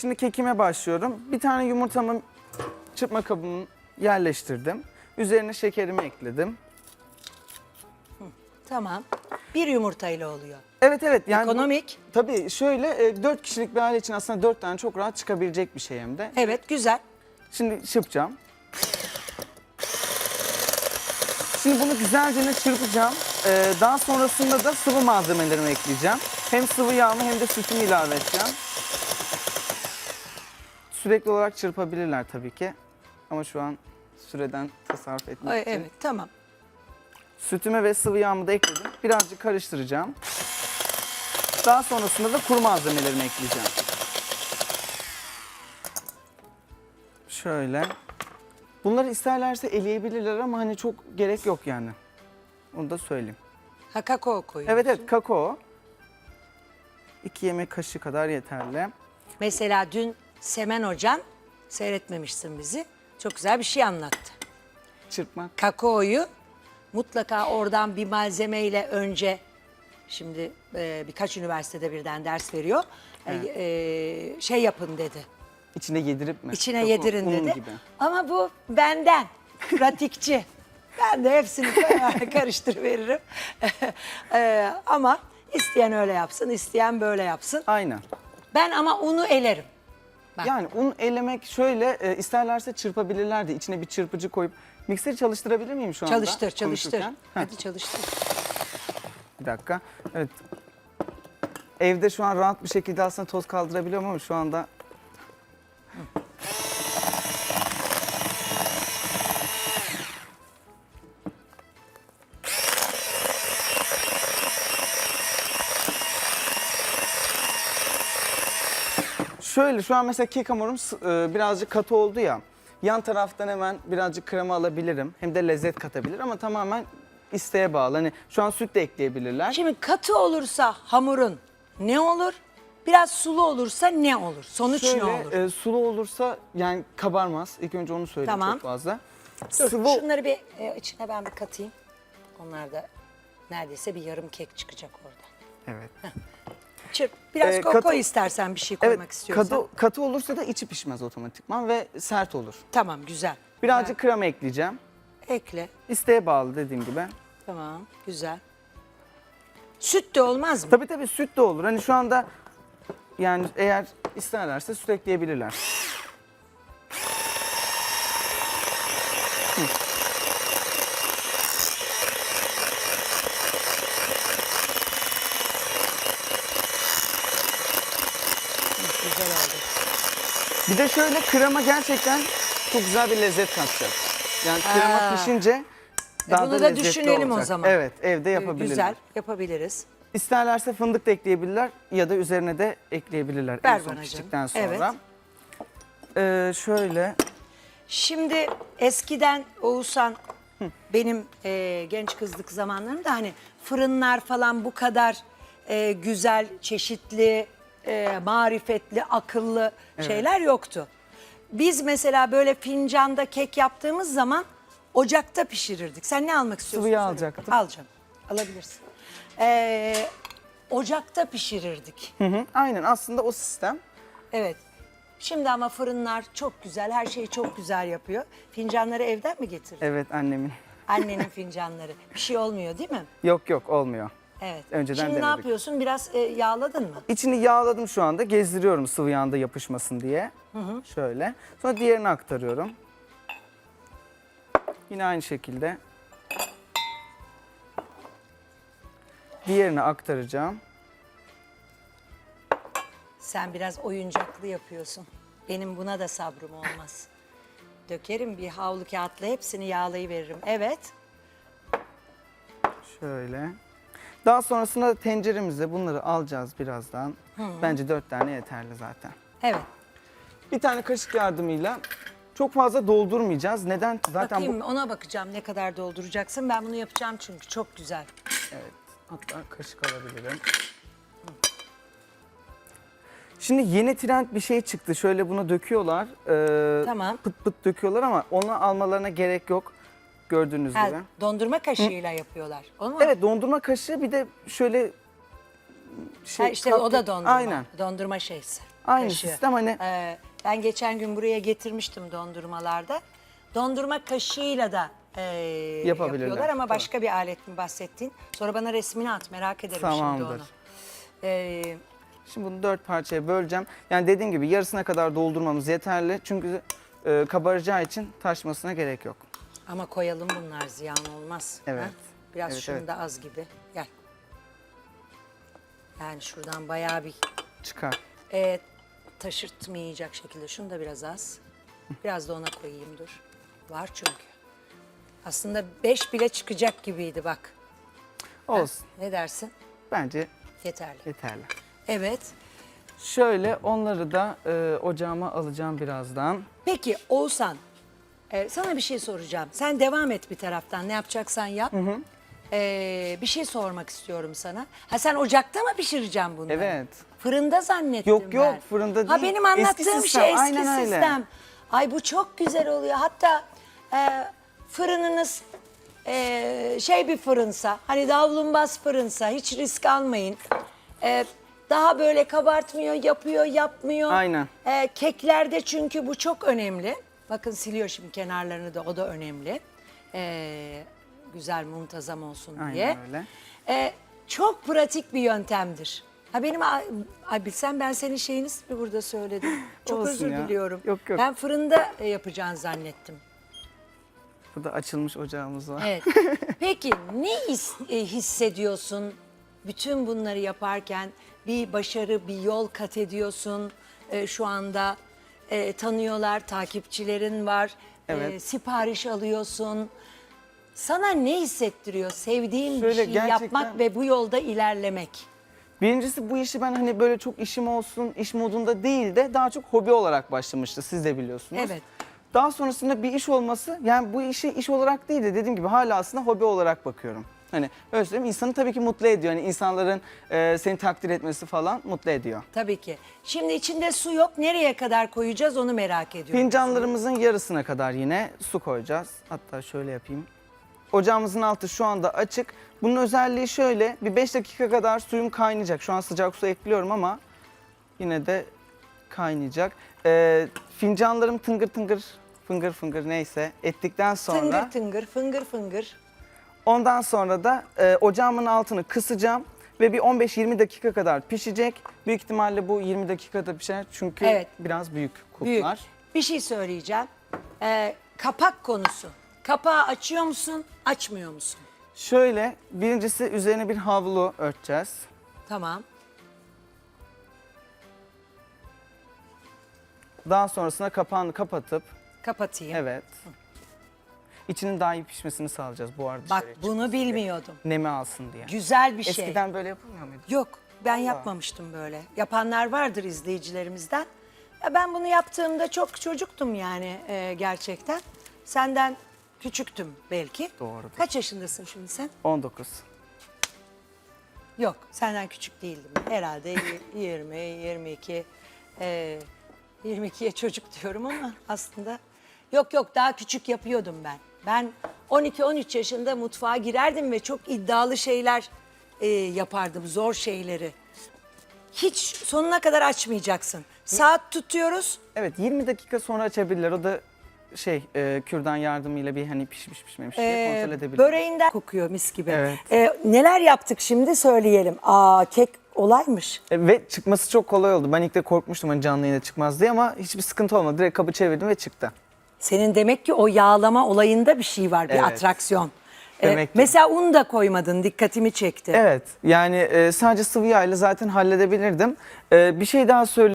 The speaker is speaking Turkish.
Şimdi kekime başlıyorum. Bir tane yumurtamı çırpma kabımın yerleştirdim. Üzerine şekerimi ekledim. Tamam. Bir yumurtayla oluyor. Evet evet yani bu- Ekonomik. tabii şöyle 4 kişilik bir aile için aslında 4 tane çok rahat çıkabilecek bir şey hem de. Evet güzel. Şimdi çırpacağım. Şimdi bunu güzelce çırpacağım. Ee, daha sonrasında da sıvı malzemelerimi ekleyeceğim. Hem sıvı yağımı hem de sütümü ilave edeceğim. Sürekli olarak çırpabilirler tabii ki. Ama şu an süreden tasarruf etmek Ay, için. evet tamam. Sütümü ve sıvı yağımı da ekledim. Birazcık karıştıracağım. Daha sonrasında da kuru malzemelerimi ekleyeceğim. Şöyle. Bunları isterlerse eleyebilirler ama hani çok gerek yok yani. Onu da söyleyeyim. Ha kakao koyuyorsun. Evet evet kakao. 2 yemek kaşığı kadar yeterli. Mesela dün Semen Hocan seyretmemişsin bizi. Çok güzel bir şey anlattı. Çırpmak. Kakaoyu mutlaka oradan bir malzemeyle önce şimdi e, birkaç üniversitede birden ders veriyor. E, e, şey yapın dedi. İçine yedirip mi? İçine Kakao, yedirin dedi. Gibi. Ama bu benden. Pratikçi. ben de hepsini karıştır veririm. Ee, ama isteyen öyle yapsın, isteyen böyle yapsın. Aynen. Ben ama unu elerim. Bak. Yani un elemek şöyle e, isterlerse çırpabilirler de içine bir çırpıcı koyup mikseri çalıştırabilir miyim şu anda? Çalıştır, çalıştır. konuşurken? Heh, Hadi çalıştır. bir dakika. Evet. Evde şu an rahat bir şekilde aslında toz kaldırabiliyorum ama şu anda Şöyle şu an mesela kek hamurum e, birazcık katı oldu ya. Yan taraftan hemen birazcık krema alabilirim. Hem de lezzet katabilir ama tamamen isteğe bağlı. Hani şu an süt de ekleyebilirler. Şimdi katı olursa hamurun ne olur? Biraz sulu olursa ne olur? Sonuç Şöyle ne olur? e, sulu olursa yani kabarmaz. İlk önce onu söyleyeyim Tamam. çok fazla. Dur, Sıvı şunları bir e, içine ben bir katayım. Onlar da neredeyse bir yarım kek çıkacak orada. Evet. Çırp. Biraz Ee, ko- katı- istersen bir şey koymak istiyorsan. Katı, katı olursa da içi pişmez otomatikman ve sert olur. Tamam güzel. Birazcık krema ekleyeceğim. Ekle. İsteğe bağlı dediğim gibi. Tamam güzel. Süt de olmaz mı? Tabii tabii süt de olur. Hani şu anda yani eğer isterlerse süt ekleyebilirler. Hı. Güzel oldu. Bir de şöyle krema gerçekten çok güzel bir lezzet katacak. Yani krema Aa. pişince daha E bunu da da lezzetli düşünelim o olacak. zaman. Evet evde yapabilirler. Güzel yapabiliriz. İsterlerse fındık da ekleyebilirler ya da üzerine de ekleyebilirler Ver en son bana piştikten canım. sonra. Ee, şöyle Şimdi eskiden Oğuzhan benim e, genç kızlık zamanlarımda hani fırınlar falan bu kadar e, güzel, çeşitli, e, marifetli, akıllı şeyler yoktu. Biz mesela böyle fincanda kek yaptığımız zaman ocakta pişirirdik. Sen ne almak istiyorsun? Sıvı yağ Söyle. alacaktım. Alacağım. Alabilirsin. Ee, ocakta pişirirdik. hı hı, aynen aslında o sistem. Evet. Şimdi ama fırınlar çok güzel, her şeyi çok güzel yapıyor. Fincanları evden mi getirdin? Evet annemin. Annenin fincanları. Bir şey olmuyor değil mi? Yok yok olmuyor. Evet. Önceden Şimdi ne denedik. yapıyorsun? Biraz e, yağladın mı? İçini yağladım şu anda. Gezdiriyorum sıvı yağında yapışmasın diye. Şöyle. Sonra diğerini aktarıyorum. Yine aynı şekilde. Diğerini aktaracağım. Sen biraz oyuncaklı yapıyorsun. Benim buna da sabrım olmaz. Dökerim bir havlu kağıtla hepsini yağlayıveririm. Evet. Şöyle. Daha sonrasında da tenceremize bunları alacağız birazdan. Bence dört tane yeterli zaten. Evet. Bir tane kaşık yardımıyla çok fazla doldurmayacağız. Neden? Zaten Bakayım ona bakacağım ne kadar dolduracaksın. Ben bunu yapacağım çünkü çok güzel. bu... Evet. Hatta kaşık alabilirim. Şimdi yeni trend bir şey çıktı. Şöyle bunu döküyorlar. Ee, Tamam. Pıt pıt döküyorlar ama onu almalarına gerek yok. Gördüğünüz Ha, gibi. dondurma kaşığıyla yapıyorlar. Mu? Evet dondurma kaşığı bir de şöyle şey, Ha, işte o da dondurma. Aynen. Dondurma şeysi. Aynı kaşığı. sistem hani- Ee, ben geçen gün buraya getirmiştim dondurmalarda. Dondurma kaşığıyla da e, Yapabilirler, yapıyorlar ama tabii. başka bir alet mi bahsettin? Sonra bana resmini at merak ederim şimdi Tamamdır. onu. Ee, Şimdi bunu dört parçaya böleceğim. Yani dediğim gibi yarısına kadar doldurmamız yeterli. Çünkü e, kabaracağı için taşmasına gerek yok. Ama koyalım bunlar ziyan olmaz. Evet. ha? Biraz Evet, şunu evet. da az gibi. Gel. Yani şuradan bayağı bir Çıkar. e, taşırtmayacak şekilde. Şunu da biraz az. Biraz da ona koyayım dur. Var çünkü. Aslında beş bile çıkacak gibiydi bak. Olsun. Ne dersin? Bence Yeterli. yeterli. Evet. Şöyle onları da e, ocağıma alacağım birazdan. Peki Oğuzhan, e, sana bir şey soracağım. Sen devam et bir taraftan. Ne yapacaksan yap. E, bir şey sormak istiyorum sana. Ha sen ocakta mı pişireceğim bunları? Evet. Fırında zannettim Yok, ben. yok, fırında Ha değil. benim Eski anlattığım sistem, şey eski aynen öyle. sistem. Ay bu çok güzel oluyor. Hatta e, fırınınız e, şey bir fırınsa, hani davlumbaz fırınsa hiç risk almayın. E, daha böyle kabartmıyor, yapıyor, yapmıyor. Aynen. E, keklerde çünkü bu çok önemli. Bakın siliyor şimdi kenarlarını da o da önemli. E, güzel muntazam olsun Aynen diye. öyle. E, çok pratik bir yöntemdir. Ha benim ay, bilsem ben senin şeyini bir burada söyledim. Çok Olsun özür ya. diliyorum. Yok, yok. Ben fırında e, yapacağını zannettim. Burada açılmış ocağımız var. Evet. Peki ne his- e, hissediyorsun bütün bunları yaparken? Bir başarı, bir yol kat ediyorsun. E, şu anda e, tanıyorlar, takipçilerin var. E, Evet. sipariş alıyorsun. Sana ne hissettiriyor sevdiğin Şöyle bir şeyi gerçekten- yapmak ve bu yolda ilerlemek? Birincisi bu işi ben hani böyle çok işim olsun, iş modunda değil de daha çok hobi olarak başlamıştı. Siz de biliyorsunuz. Evet. Daha sonrasında bir iş olması, yani bu işi iş olarak değil de dediğim gibi hala aslında hobi olarak bakıyorum. Hani söyleyeyim insanı tabii ki mutlu ediyor. Yani insanların e, seni takdir etmesi falan mutlu ediyor. Tabii ki. Şimdi içinde su yok. Nereye kadar koyacağız onu merak ediyorum. Fincanlarımızın yarısına kadar yine su koyacağız. Hatta şöyle yapayım. Ocağımızın altı şu anda açık. Bunun özelliği şöyle, bir 5 dakika kadar suyum kaynayacak. Şu an sıcak su ekliyorum ama yine de kaynayacak. Ee, fincanlarım tıngır tıngır, fıngır fıngır neyse ettikten sonra... Tıngır tıngır, fıngır fıngır. Ondan sonra da e, ocağımın altını kısacağım ve bir 15-20 dakika kadar pişecek. Büyük ihtimalle bu 20 dakikada pişer çünkü Evet. biraz büyük Büyük. Bir şey söyleyeceğim. Ee, kapak konusu. Kapağı açıyor musun, açmıyor musun? Şöyle birincisi üzerine bir havlu örteceğiz. Tamam. Daha sonrasında kapağını kapatıp Kapatayım. evet. İçinin daha iyi pişmesini sağlayacağız bu arada Bak dışarıya bunu bilmiyordum. çık- Nemi alsın diye. Güzel bir şey. Eskiden böyle yapılmıyor muydu? Yok ben yapmamıştım böyle. Yapanlar vardır izleyicilerimizden. Ya ben bunu yaptığımda çok çocuktum yani e, gerçekten. Senden küçüktüm belki. Doğrudur. Kaç yaşındasın şimdi sen? 19. Yok senden küçük değildim. Herhalde 20, 22. E, 22'ye çocuk diyorum ama aslında yok yok daha küçük yapıyordum ben. Ben 12-13 yaşında mutfağa girerdim ve çok iddialı şeyler e, yapardım, zor şeyleri. Hiç sonuna kadar açmayacaksın. Saat tutuyoruz. Evet 20 dakika sonra açabilirler. O da şey e, kürdan yardımıyla bir hani pişmiş pişmemiş diye Ee, kontrol edebilir. böreğinden kokuyor mis gibi. Evet. Ee, neler yaptık şimdi söyleyelim. Aa kek olaymış. E, Ve çıkması çok kolay oldu. Ben ilk de korkmuştum hani canlı yayına çıkmaz diye ama hiçbir sıkıntı olmadı. Direkt kabı çevirdim ve çıktı. Senin demek ki o yağlama olayında bir şey var, bir Evet. atraksiyon. Ee, Demek ki. mesela un da koymadın, dikkatimi çekti. Evet yani e, sadece sıvı yağ ile zaten halledebilirdim. E, bir şey daha söyleyeyim.